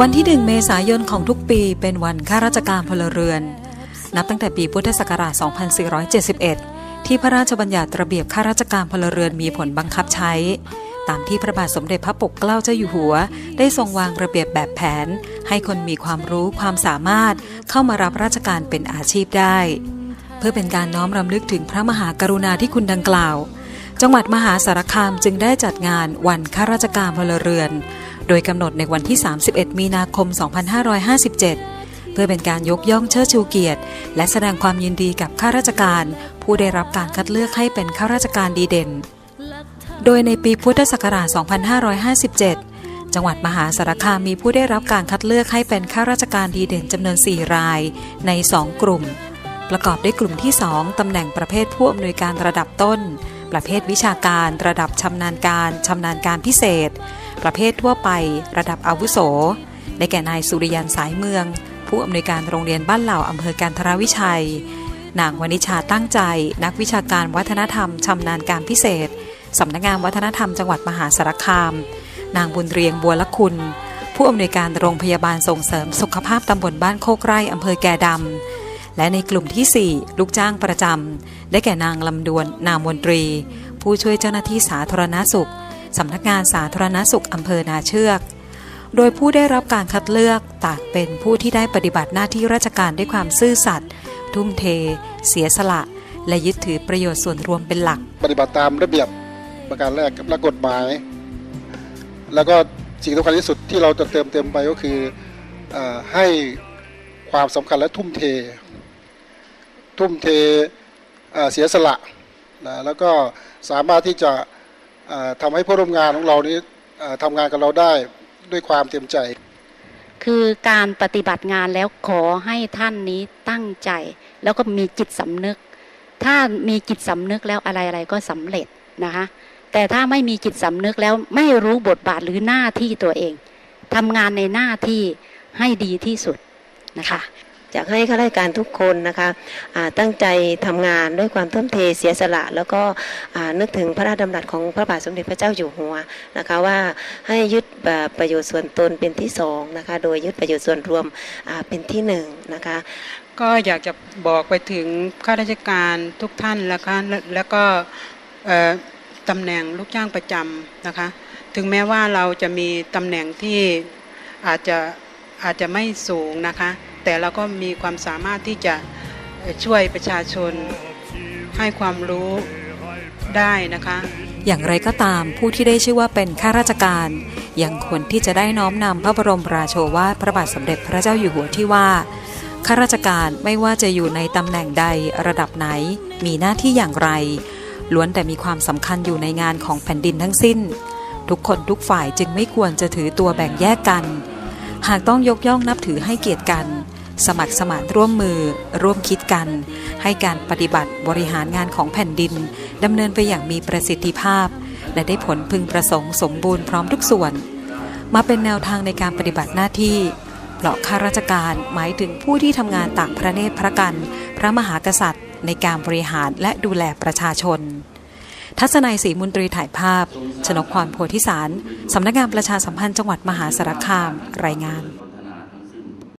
วันที่หนึ่งเมษายนของทุกปีเป็นวันข้าราชการพลเรือน นับตั้งแต่ปีพุทธศักราช 2471 ที่พระราชบัญญัติระเบียบข้าราชการพลเรือนมีผลบังคับใช้ ตามที่พระบาทสมเด็จพระปกเกล้าเจ้าอยู่หัว ได้ทรงวางระเบียบแบบแผน ให้คนมีความรู้ความสามารถเข้ามารับราชการเป็นอาชีพได้ เพื่อเป็นการน้อมรำลึกถึงพระมหากรุณาธิคุณดังกล่าว จังหวัดมหาสารคามจึงได้จัดงานวันข้าราชการพลเรือน โดยกำหนดในวันที่ 31 มีนาคม 2557 เพื่อเป็นการยกย่องเชิดชูเกียรติ และแสดงความยินดีกับข้าราชการ ผู้ได้รับการคัดเลือกให้เป็นข้าราชการดีเด่น โดยในปีพุทธศักราช 2557 จังหวัดมหาสารคามมีผู้ได้รับการคัดเลือกให้เป็นข้าราชการดีเด่นจำนวน 4 รายใน 2 กลุ่ม ประกอบด้วยกลุ่มที่ 2ตำแหน่งประเภทผู้อำนวยการระดับต้น ประเภทวิชาการระดับชำนาญการชำนาญการพิเศษ ประเภททั่วไป ระดับอาวุโส ได้แก่นายสุริยันสายเมือง ผู้อำนวยการโรงเรียนบ้านเหล่าอำเภอการทรวิชัย นางวณิชาตั้งใจ นักวิชาการวัฒนธรรมชำนาญการพิเศษสำนักงานวัฒนธรรมจังหวัดมหาสารคาม นางบุญเรียงบัวละคุณ ผู้อำนวยการโรงพยาบาลส่งเสริมสุขภาพตำบลบ้านโคกไร่อำเภอแก่ดำ และในกลุ่มที่ 4 ลูกจ้างประจำ ได้แก่นางลำดวนนามนตรี ผู้ช่วยเจ้าหน้าที่สาธารณสุขสำนักงานสาธารณสุขอำเภอนาเชือก โดยผู้ได้รับการคัดเลือกต่างเป็นผู้ที่ได้ปฏิบัติหน้าที่ราชการด้วยความซื่อสัตย์ทุ่มเท เสียสละ และยึดถือประโยชน์ส่วนรวมเป็นหลัก ปฏิบัติตามระเบียบประการแรกและกฎหมาย แล้วก็สิ่งสำคัญที่สุดที่เราจะเติมเต็มไปก็คือออให้ความสำคัญและทุ่มเท ทุ่มเทเสียสละนะแล้วก็สามารถที่จะเอ่อทำให้ผู้ร่วมงานของเรานี้เอ่อทำงานกับเราได้ด้วยความเต็มใจ คือการปฏิบัติงานแล้วขอให้ท่านนี้ตั้งใจ แล้วก็มีจิตสำนึก ถ้ามีจิตสำนึกแล้วอะไรอะไรก็สำเร็จนะคะแต่ถ้าไม่มีจิตสำนึกแล้วไม่รู้บทบาทหรือหน้าที่ตัวเองทำงานในหน้าที่ให้ดีที่สุดนะคะ อยากให้ข้าราชการทุกคนนะคะตั้งใจทำงานด้วยความทุ่มเทเสียสละ แล้วก็นึกถึงพระราชดำรัสของพระบาทสมเด็จพระเจ้าอยู่หัวนะคะว่าให้ยึดประโยชน์ส่วนตนเป็นที่สองนะคะโดยยึดประโยชน์ส่วนรวมเป็นที่หนึ่งนะคะก็อยากจะบอกไปถึงข้าราชการทุกท่านแล้วก็แล้วก็ตำแหน่งลูกจ้างประจำนะคะ ถึงแม้ว่าเราจะมีตำแหน่งที่อาจจะอาจจะไม่สูงนะคะ แต่เราก็มีความสามารถที่จะช่วยประชาชนให้ความรู้ได้นะคะ อย่างไรก็ตามผู้ที่ได้ชื่อว่าเป็นข้าราชการ ยังควรที่จะได้น้อมนำพระบรมราโชวาทพระบาทสมเด็จพระเจ้าอยู่หัวที่ว่าข้าราชการไม่ว่าจะอยู่ในตำแหน่งใดระดับไหน มีหน้าที่อย่างไร ล้วนแต่มีความสำคัญอยู่ในงานของแผ่นดินทั้งสิ้น ทุกคนทุกฝ่ายจึงไม่ควรจะถือตัวแบ่งแยกกัน หากต้องยกย่องนับถือให้เกียรติกัน สมัครสมานร่วมมือ ร่วมคิดกัน ให้การปฏิบัติบริหารงานของแผ่นดินดำเนินไปอย่างมีประสิทธิภาพ และได้ผลพึงประสงค์สมบูรณ์พร้อมทุกส่วน มาเป็นแนวทางในการปฏิบัติหน้าที่เพราะข้าราชการหมายถึงผู้ที่ทำงานต่างพระเนตรพระกัน พระมหากษัตริย์ ในการบริหารและดูแลประชาชน ทัศนัยศรีมุนตรีถ่ายภาพ ชนกพรโพธิสาร สำนักงานประชาสัมพันธ์จังหวัดมหาสารคาม รายงาน